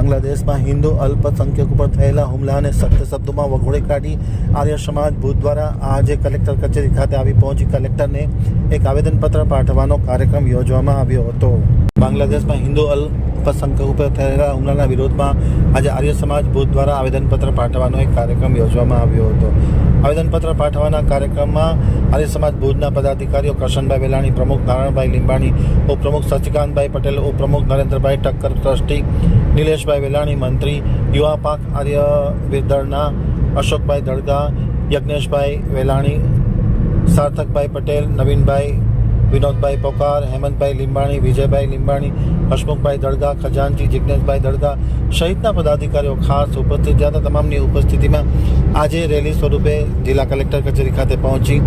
બાંગ્લાદેશમાં હિન્દુ અલ્પસંખ્યક ઉપર થયેલા હુમલાને સખ્ત શબ્દોમાં વઘોડી કાઢી આર્ય સમાજ ભૂત દ્વારા આજે કલેક્ટર કચેરી ખાતે આવી પહોંચી કલેક્ટરને એક આવેદનપત્ર પાઠવવાનો કાર્યક્રમ યોજવામાં આવ્યો હતો. બાંગ્લાદેશમાં હિન્દુ અલ્પસંખ્યક ઉપર થયેલા હુમલાના વિરોધમાં આજે આર્ય સમાજ ભૂત દ્વારા આવેદનપત્ર પાઠવવાનો એક કાર્યક્રમ યોજવામાં આવ્યો હતો. આવેદનપત્ર પાઠવવાના કાર્યક્રમમાં આર્ય સમાજ ભુજના પદાધિકારીઓ કરશનભાઈ વેલાણી, પ્રમુખ નારાયણભાઈ લીંબાણી, ઉપપ્રમુખ સચિકાંતભાઈ પટેલ, ઉપપ્રમુખ નરેન્દ્રભાઈ ઠક્કર ટ્રસ્ટી, નિલેશભાઈ વેલાણી મંત્રી, યુવા પાક આર્ય વિદળના અશોકભાઈ દળગા યજ્ઞેશભાઈ વેલાણી, સાર્થકભાઈ પટેલ, નવીનભાઈ વિનોદભાઈ પોકાર, હેમંતભાઈ લીંબાણી, વિજયભાઈ લીંબાણી, હસમુખભાઈ દળગા ખજાનજી જિજ્ઞેશભાઈ દળગા સહિતના પદાધિકારીઓ ખાસ ઉપસ્થિત રહ્યા હતા. તમામની ઉપસ્થિતિમાં આજે રેલી સ્વરૂપે જિલ્લા કલેક્ટર કચેરી ખાતે પહોંચી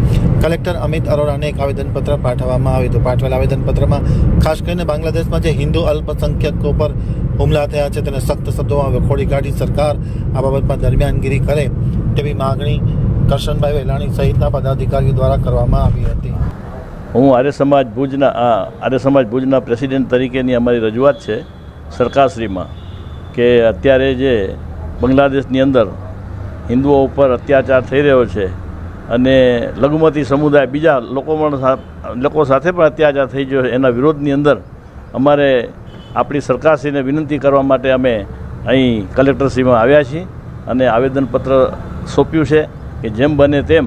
કલેક્ટર અમિત અરોરાને એક આવેદનપત્ર પાઠવવામાં આવ્યું હતું. પાઠવેલ આવેદનપત્રમાં ખાસ કરીને બાંગ્લાદેશમાં જે હિન્દુ અલ્પસંખ્યકો પર હુમલા થયા છે તેને સખ્ત શબ્દોમાં વખોડી કાઢી સરકાર આ બાબતમાં દરમિયાનગીરી કરે તેવી માગણી કરશનભાઈ વેલાણી સહિતના પદાધિકારીઓ દ્વારા કરવામાં આવી હતી. હું આર્ય સમાજ ભુજના આર્ય સમાજ ભુજના પ્રેસિડેન્ટ તરીકેની અમારી રજૂઆત છે સરકારશ્રીમાં કે અત્યારે જે બાંગ્લાદેશની અંદર હિન્દુઓ ઉપર અત્યાચાર થઈ રહ્યો છે અને લઘુમતી સમુદાય, બીજા લોકો પણ લોકો સાથે પણ અત્યાચાર થઈ ગયો એના વિરોધની અંદર અમારે આપણી સરકારશ્રીને વિનંતી કરવા માટે અમે અહીં કલેક્ટરશ્રીમાં આવ્યા છીએ અને આવેદનપત્ર સોંપ્યું છે કે જેમ બને તેમ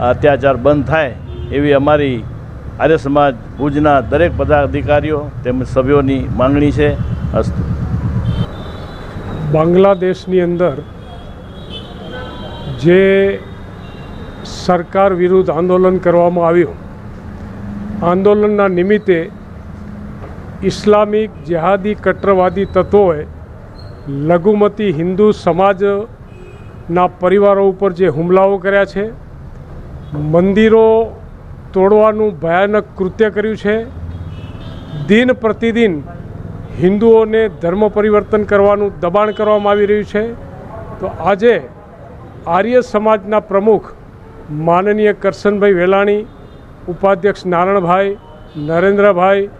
આ અત્યાચાર બંધ થાય એવી અમારી આર્ય સમાજ ભુજના દરેક પદાધિકારીઓ તેમજ સભ્યોની માંગણી છે. અસ્તુ. બાંગ્લાદેશની અંદર જે સરકાર વિરુદ્ધ આંદોલન કરવામાં આવ્યું, આંદોલનના નિમિત્તે ઇસ્લામિક જેહાદી કટ્ટરવાદી તત્વોએ લઘુમતી હિન્દુ સમાજના પરિવારો ઉપર જે હુમલાઓ કર્યા છે, મંદિરો તોડવાનું ભયાનક કૃત્ય કર્યું છે. દિન પ્રતિદિન હિન્દુઓને ધર્મ પરિવર્તન કરવાનું દબાણ કરવામાં આવી રહ્યું છે. તો આજે આર્ય સમાજના પ્રમુખ માનનીય કરશનભાઈ વેલાણી, ઉપાધ્યક્ષ નારણભાઈ, નરેન્દ્રભાઈ,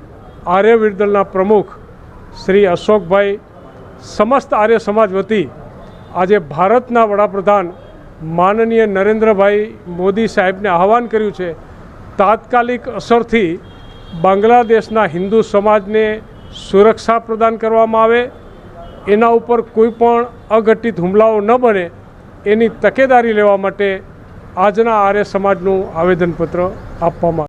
આર્ય વિરદળના પ્રમુખ શ્રી અશોકભાઈ, સમસ્ત આર્ય સમાજ વતી આજે ભારતના વડાપ્રધાન માનનીય નરેન્દ્રભાઈ મોદી સાહેબને આહવાન કર્યું છે તાત્કાલિક અસરથી બાંગ્લાદેશના હિન્દુ સમાજને સુરક્ષા પ્રદાન કરવામાં આવે, એના ઉપર કોઈ પણ અઘટિત હુમલાઓ ન બને, એની તકેદારી લેવા માટે આજના આર્ય સમાજનું આવેદનપત્ર આપવામાં